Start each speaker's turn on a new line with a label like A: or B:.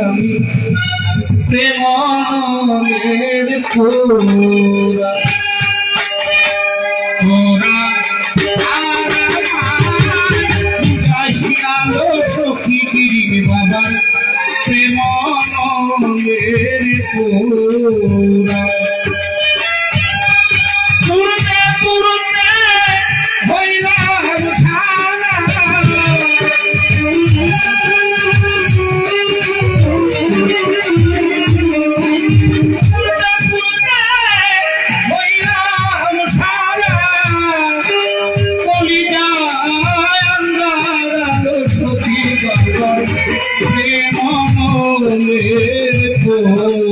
A: আমি প্রেম তোরা তোরা সখী বাবার প্রেম প্রেম